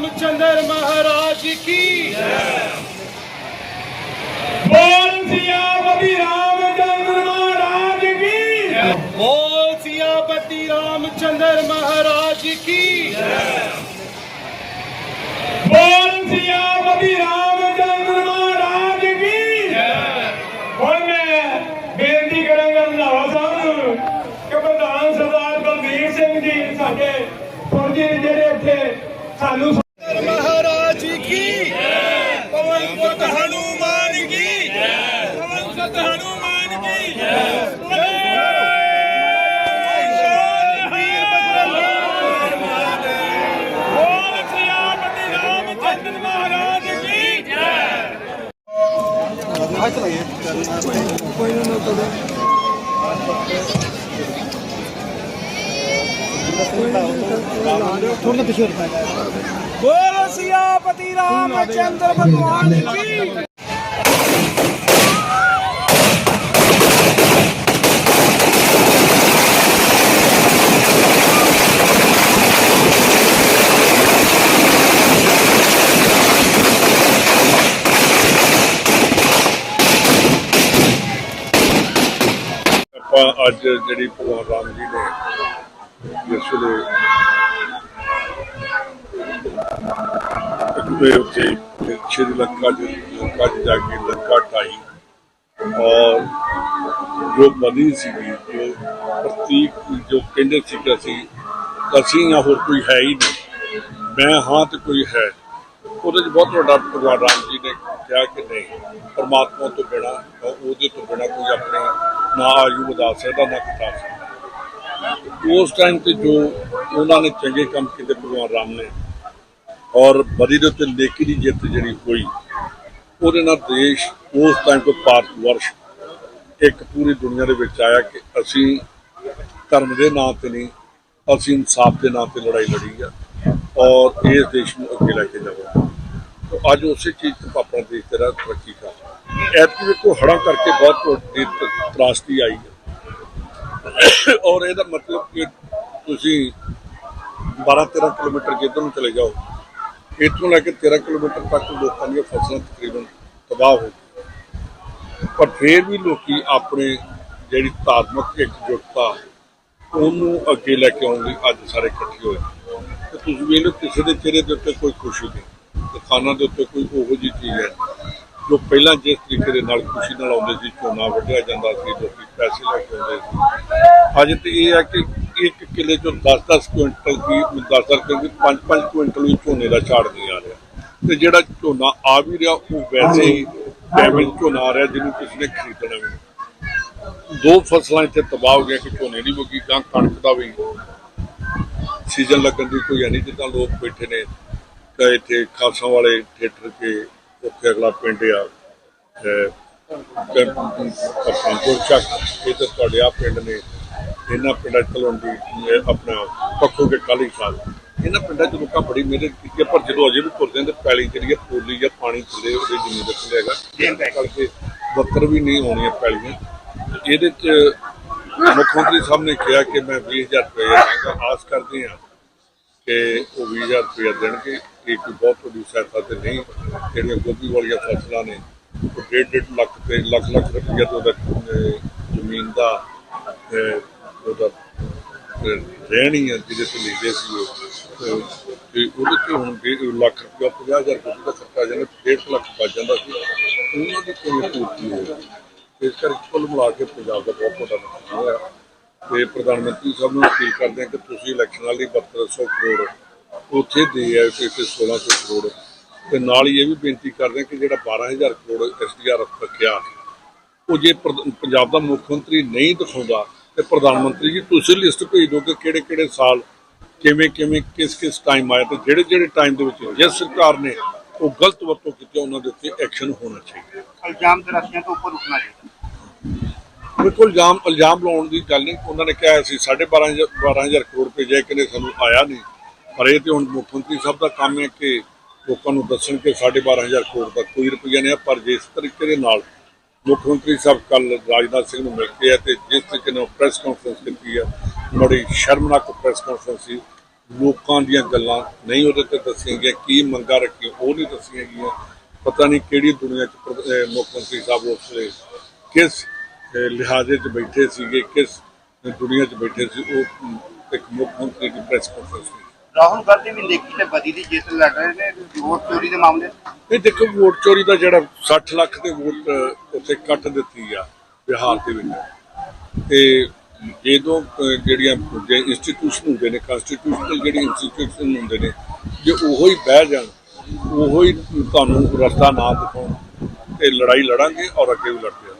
रामचंद्र महाराज की बोल सियापति रामचंद्र महाराज की बोल सियापति रामचंद्र महाराज की बोल सियापति रामचंद्र महाराज की ਹੁਣ ਮੈਂ ਬੇਨਤੀ ਕਰਾਂਗਾ ਰੰਧਾਵਾ ਸਾਹਿਬ ਨੂੰ ਕਿ ਪ੍ਰਧਾਨ ਸਰਦਾਰ ਬਲਬੀਰ ਸਿੰਘ ਜੀ ਸਾਡੇ ਫੌਜੀ ਜਿਹੜੇ ਇੱਥੇ ਸਾਨੂੰ ਸੰਤ ਹਨੂਮਾਨ ਕੀ? ਜੈ ਸੰਤ ਹਨੂਮਾਨ ਕੀ? ਜੈ ਅੱਜ ਲਈ ਕੋਈ ਨਾ ਤੋੜੇ ਕੋਈ ਨਾ ਤੋੜੇ ਲਾ ਦਿਓ ਥੋੜਾ ਪਿਛੇ ਰੁਕਾ ਸਿਆਪਤੀ ਰਾਮ ਚੰਦਰ ਭਗਵਾਨ ਕੀ? ਆਪਾਂ ਅੱਜ ਜਿਹੜੀ ਭਗਵਾਨ ਰਾਮ ਜੀ ਨੇ ਇਸ ਵੇਲੇ ਇੱਕ ਉੱਥੇ ਸ਼੍ਰੀ ਲੰਕਾ ਜੀ ਲੰਕਾ ਚ ਜਾ ਕੇ ਲੰਕਾ ਟਾਈ ਔਰ ਜੋ ਬਣੀ ਸੀਗੀ, ਜੋ ਪ੍ਰਤੀਕ ਜੋ ਕਹਿੰਦੇ ਸੀ ਕਿ ਅਸੀਂ ਅਸੀਂ ਜਾਂ ਹੋਰ ਕੋਈ ਹੈ ਹੀ ਨਹੀਂ। ਮੈਂ ਹਾਂ ਤੇ ਕੋਈ ਹੈ। ਉਹਦੇ ਚ ਬਹੁਤ ਵੱਡਾ ਭਗਵਾਨ ਰਾਮ ਜੀ ਨੇ ਕਿਹਾ ਕਿ ਨਹੀਂ, ਪਰਮਾਤਮਾ ਤੋਂ ਬਿਨਾ ਉਹਦੇ ਤੋਂ ਬਿਨਾ ਕੋਈ ਆਪਣੇ ਨਾ ਆਯੂ ਵਧਾ ਸਕਦਾ, ਨਾ ਘਟਾ ਸਕਦਾ। ਉਸ ਟਾਈਮ ਤੇ ਜੋ ਉਹਨਾਂ ਨੇ ਚੰਗੇ ਕੰਮ ਕੀਤੇ ਭਗਵਾਨ ਰਾਮ ਨੇ ਔਰ ਬਰੀ ਦੇ ਉੱਤੇ ਨੇਕੀ ਦੀ ਜਿੱਤ ਜਿਹੜੀ ਹੋਈ, ਉਹਦੇ ਨਾਲ ਦੇਸ਼ ਉਸ ਟਾਈਮ ਤੋਂ ਭਾਰਤ ਵਰਸ਼ ਇੱਕ ਪੂਰੀ ਦੁਨੀਆ ਦੇ ਵਿੱਚ ਆਇਆ ਕਿ ਅਸੀਂ ਧਰਮ ਦੇ ਨਾਂ ਤੇ ਨਹੀਂ, ਅਸੀਂ ਇਨਸਾਫ ਦੇ ਨਾਂ ਤੇ ਲੜਾਈ ਲੜੀ ਆ ਔਰ ਇਸ ਦੇਸ਼ ਨੂੰ ਅੱਗੇ ਲੈ ਕੇ ਜਾਵਾਂਗੇ। ਅੱਜ ਉਸੇ ਚੀਜ਼ ਤੋਂ ਆਪਣਾ ਦੇਸ਼ ਤੇਰਾ ਤਰੱਕੀ ਕਰ ਰਿਹਾ ਐਤਕੀ ਵੇਖੋ, ਹੜ੍ਹਾਂ ਕਰਕੇ ਬਹੁਤ ਵੱਡੀ ਤ- ਤਰਾਸਦੀ ਆਈ ਹੈ। ਔਰ ਇਹਦਾ ਮਤਲਬ ਕਿ ਤੁਸੀਂ 12 13 ਕਿਲੋਮੀਟਰ ਜਿੱਧਰ ਨੂੰ ਚਲੇ ਜਾਓ ਇੱਥੋਂ ਲੈ ਕੇ 13 ਕਿਲੋਮੀਟਰ ਤੱਕ ਲੋਕਾਂ ਦੀਆਂ ਫਸਲਾਂ ਤਕਰੀਬਨ ਤਬਾਹ ਹੋ ਗਈਆਂ। ਪਰ ਫਿਰ ਵੀ ਲੋਕੀ ਆਪਣੇ ਜਿਹੜੀ ਧਾਰਮਿਕ ਇਕਜੁੱਟਤਾ, ਉਹਨੂੰ ਅੱਗੇ ਲੈ ਕੇ ਆਉਣ ਲਈ ਅੱਜ ਸਾਰੇ ਇਕੱਠੇ ਹੋਏ। ਤੇ ਤੁਸੀਂ ਵੇਖ ਲਓ, ਕਿਸੇ ਦੇ ਚਿਹਰੇ ਦੇ ਉੱਤੇ ਕੋਈ ਖੁਸ਼ੀ ਨਹੀਂ। ਦੁਕਾਨਾਂ ਦੇ ਉੱਤੇ ਕੋਈ ਉਹੋ ਜਿਹੀ ਚੀਜ਼ ਹੈ, ਜੋ ਪਹਿਲਾਂ ਜਿਸ ਤਰੀਕੇ ਦੇ ਨਾਲ ਖੁਸ਼ੀ ਨਾਲ ਆਉਂਦੇ ਸੀ, ਝੋਨਾ ਵੱਢਿਆ ਜਾਂਦਾ ਸੀ, ਲੋਕੀ ਪੈਸੇ ਲੈ ਕੇ ਆਉਂਦੇ ਸੀ। ਅੱਜ ਤੇ ਇਹ ਹੈ ਕਿ ਇੱਕ ਕਿੱਲੇ ਚੋਂ 10-10 ਕੁਇੰਟਲ ਦੀ 10-10 ਕਿਉਂਕਿ 5-5 ਕੁਇੰਟਲ ਵੀ ਝੋਨੇ ਦਾ ਝਾੜ ਨਹੀਂ ਆ ਰਿਹਾ। ਤੇ ਜਿਹੜਾ ਝੋਨਾ ਆ ਵੀ ਰਿਹਾ, ਉਹ ਵੈਸੇ ਹੀ ਡੈਮੇਜ ਝੋਨਾ ਆ ਰਿਹਾ ਜਿਹਨੂੰ ਕਿਸੇ ਨੇ ਖਰੀਦਣਾ ਵੀ ਦੋ ਫਸਲਾਂ ਇੱਥੇ ਤਬਾਹ ਹੋ ਗਈਆਂ ਕਿ ਝੋਨੇ ਦੀ ਮੁੱਗੀ ਗਾਂ ਕਣਕ ਦਾ ਵੀ ਸੀਜ਼ਨ ਲੱਗਣ ਦੀ ਕੋਈ ਹੈ ਨਹੀਂ, ਜਿੱਦਾਂ ਲੋਕ ਬੈਠੇ ਨੇ, ਤਾਂ ਇੱਥੇ ਖਾਸਾਂ ਵਾਲੇ ਥੀਏਟਰ ਕੇ, ਉੱਥੇ ਅਗਲਾ ਪਿੰਡ ਆ ਪਠਾਨਕੋਟ ਚੱਕ, ਇਹ ਤਾਂ ਤੁਹਾਡੇ ਆ ਪਿੰਡ ਨੇ। ਇਹਨਾਂ ਪਿੰਡਾਂ ਚ ਤਲਵੰਡੀ ਦੀ ਆਪਣਾ ਪੱਖੋ ਕੇ ਕਾਲੀ ਸਾਹਿਬ ਇਹਨਾਂ ਪਿੰਡਾਂ ਚ ਲੋਕਾਂ ਬੜੀ ਮਿਹਨਤ ਕੀਤੀ ਪਰ ਜਦੋਂ ਅਜੇ ਵੀ ਤੁਰਦੇ ਨੇ ਤੇ ਪੈਲੀ ਜਿਹੜੀ ਹੈ, ਪੋਲੀ ਜਾਂ ਪਾਣੀ ਥੱਲੇ ਉਹਦੇ ਜ਼ਮੀਨ ਦੇ ਥੱਲੇ ਹੈਗਾ। ਕਰਕੇ ਬੱਕਰ ਵੀ ਨਹੀਂ ਹੋਣੀਆਂ ਪੈਲੀਆਂ। ਇਹਦੇ ਚ ਮੁੱਖ ਮੰਤਰੀ ਸਾਹਿਬ ਨੇ ਕਿਹਾ ਕਿ ਮੈਂ 20000 ਰੁਪਏ ਦਾਂਗਾ ਆਸ ਕਰਦੇ ਹਾਂ ਕਿ ਉਹ 20000 ਰੁਪਏ ਦੇਣਗੇ। ਇਹ ਕੋਈ ਬਹੁਤ ਵੱਡੀ ਸਹਾਇਤਾ ਤੇ ਨਹੀਂ। ਜਿਹੜੀਆਂ ਗੋਭੀ ਵਾਲੀਆਂ ਫਸਲਾਂ ਨੇ, ਉਹ ਡੇਢ ਡੇਢ ਲੱਖ ਤੇ ਲੱਖ ਲੱਖ ਰੁਪਏ ਤੋਂ ਜ਼ਮੀਨ ਦਾ ਉਹਦਾ ਅਹ, ਰਹਿਣੀ ਹੈ ਜਿਹਦੇ ਤੇ ਲੈਂਦੇ ਸੀ ਉਹ। ਤੇ ਉਹਦੇ ਤੇ ਹੁਣ ਡੇਢ ਲੱਖ ਰੁਪਏ 50000 ਰੁਪਏ ਦਾ ਖਰਚਾ ਜਾਂਦਾ ਡੇਢ ਕੁ ਲੱਖ ਬਚ ਜਾਂਦਾ ਸੀ। ਉਹਨਾਂ ਦੀ ਕੋਈ ਪੂਰਤੀ ਹੋਈ। ਇਸ ਕਰਕੇ ਕੁੱਲ ਮਿਲਾ ਕੇ ਪੰਜਾਬ ਦਾ ਬਹੁਤ ਵੱਡਾ ਨੁਕਸਾਨ ਹੋਇਆ। ਤੇ ਪ੍ਰਧਾਨ ਮੰਤਰੀ ਸਾਹਿਬ ਨੂੰ ਅਪੀਲ ਕਰਦੇ ਹਾਂ ਕਿ ਤੁਸੀਂ ਇਲੈਕਸ਼ਨ ਵਾਲੀ 7200 ਕਰੋੜ। ਉੱਥੇ ਦੇ ਆਏ ਕਿ ਇੱਥੇ 1600 ਕਰੋੜ। ਤੇ ਨਾਲ ਹੀ ਇਹ ਵੀ ਬੇਨਤੀ ਕਰਦੇ ਹਾਂ ਕਿ ਜਿਹੜਾ 12000 ਕਰੋੜ ਐਸਡੀਆਰਐਫ ਰੱਖਿਆ ਉਹ ਜੇ ਪੰਜਾਬ ਦਾ ਮੁੱਖ ਮੰਤਰੀ ਨਹੀਂ ਦਿਖਾਉਂਦਾ ਤੇ ਪ੍ਰਧਾਨ ਮੰਤਰੀ ਜੀ ਤੁਸੀਂ ਲਿਸਟ ਭੇਜ ਦਿਓ ਕਿ ਕਿਹੜੇ ਕਿਹੜੇ ਸਾਲ ਕਿਵੇਂ ਕਿਵੇਂ ਕਿਸ ਕਿਸ ਟਾਈਮ ਆਇਆ ਤੇ ਜਿਹੜੇ ਜਿਹੜੇ ਟਾਈਮ ਦੇ ਵਿੱਚ ਜਿਸ ਸਰਕਾਰ ਨੇ ਉਹ ਗਲਤ ਵਰਤੋਂ ਕੀਤੀ ਉਹਨਾਂ ਦੇ ਉੱਤੇ ਐਕਸ਼ਨ ਹੋਣਾ ਚਾਹੀਦਾ। ਇਲਜ਼ਾਮ ਤਰਾਸ਼ੀਆਂ ਤੋਂ ਉੱਪਰ ਉੱਠਣਾ ਚਾਹੀਦਾ। ਬਿਲਕੁਲ ਇਲਜ਼ਾਮ ਇਲਜ਼ਾਮ ਲਾਉਣ ਦੀ ਗੱਲ ਨਹੀਂ ਉਹਨਾਂ ਨੇ ਕਿਹਾ ਸੀ 12500 12000 ਕਰੋੜ ਰੁਪਏ ਜੇ ਕਿਨੇ ਸਾਨੂੰ ਆਇਆ ਨਹੀਂ ਪਰ ਇਹ ਤੇ ਹੁਣ ਮੁੱਖ ਮੰਤਰੀ ਸਾਹਿਬ ਦਾ ਕੰਮ ਹੈ ਕਿ ਲੋਕਾਂ ਨੂੰ ਦੱਸਣ ਕਿ 12500 ਕਰੋੜ ਦਾ ਕੋਈ ਰੁਪਈਆ ਨਹੀਂ ਹੈ ਪਰ ਜਿਸ ਤਰੀਕੇ ਦੇ ਨਾਲ ਮੁੱਖ ਮੰਤਰੀ ਸਾਹਿਬ ਕੱਲ ਰਾਜਨਾਥ ਸਿੰਘ ਨੂੰ ਮਿਲ ਕੇ ਆ ਤੇ ਜਿਸ ਤਰੀਕੇ ਨਾਲ ਪ੍ਰੈਸ ਕਾਨਫਰੰਸ ਕੀਤੀ ਹੈ ਬੜੀ ਸ਼ਰਮਨਾਕ ਪ੍ਰੈਸ ਕਾਨਫਰੰਸ ਸੀ। ਲੋਕਾਂ ਦੀਆਂ ਗੱਲਾਂ ਨਹੀਂ ਉਹਦੇ ਤੇ ਦੱਸੀਆਂ ਗਈਆਂ, ਕੀ ਮੰਗਾਂ ਰੱਖੀਆਂ, ਉਹ ਨਹੀਂ ਦੱਸੀਆਂ ਗਈਆਂ। ਪਤਾ ਨਹੀਂ ਕਿਹੜੀ ਦੁਨੀਆ 'ਚ ਮੁੱਖ ਮੰਤਰੀ ਸਾਹਿਬ ਉਸ ਵੇਲੇ ਕਿਸ ਲਿਹਾਜ਼ੇ 'ਚ ਬੈਠੇ ਸੀਗੇ, ਕਿਸ ਦੁਨੀਆ 'ਚ ਬੈਠੇ ਸੀ, ਉਹ ਇੱਕ ਮੁੱਖ ਮੰਤਰੀ ਦੀ ਪ੍ਰੈਸ ਕਾਨਫਰੰਸ ਸੀ ਰਾਹੁਲ ਗਾਂਧੀ ਵੀ ਲੇਖੀ ਤੇ ਬਦੀ ਦੀ ਜਿੱਤ ਲੜ ਰਹੇ ਨੇ, ਵੋਟ ਚੋਰੀ ਦੇ ਮਾਮਲੇ। ਇਹ ਦੇਖੋ, ਵੋਟ ਚੋਰੀ ਦਾ ਜਿਹੜਾ 60 ਲੱਖ ਦੇ ਵੋਟ ਉੱਥੇ ਕੱਟ ਦਿੱਤੀ ਆ ਬਿਹਾਰ ਦੇ ਵਿੱਚ। ਤੇ ਜਦੋਂ ਜਿਹੜੀਆਂ ਇੰਸਟੀਟਿਊਸ਼ਨ ਹੁੰਦੇ ਨੇ ਕਨਸਟੀਟਿਊਸ਼ਨਲ ਜਿਹੜੇ ਇੰਸਟੀਟਿਊਸ਼ਨ ਹੁੰਦੇ ਨੇ, ਜੇ ਉਹੋ ਹੀ ਬਹਿ ਜਾਣ, ਉਹੋ ਹੀ ਤੁਹਾਨੂੰ ਰਸਤਾ ਨਾ ਦਿਖਾਉਣ, ਤੇ ਲੜਾਈ ਲੜਾਂਗੇ ਔਰ ਅੱਗੇ ਵੀ ਲੜਦੇ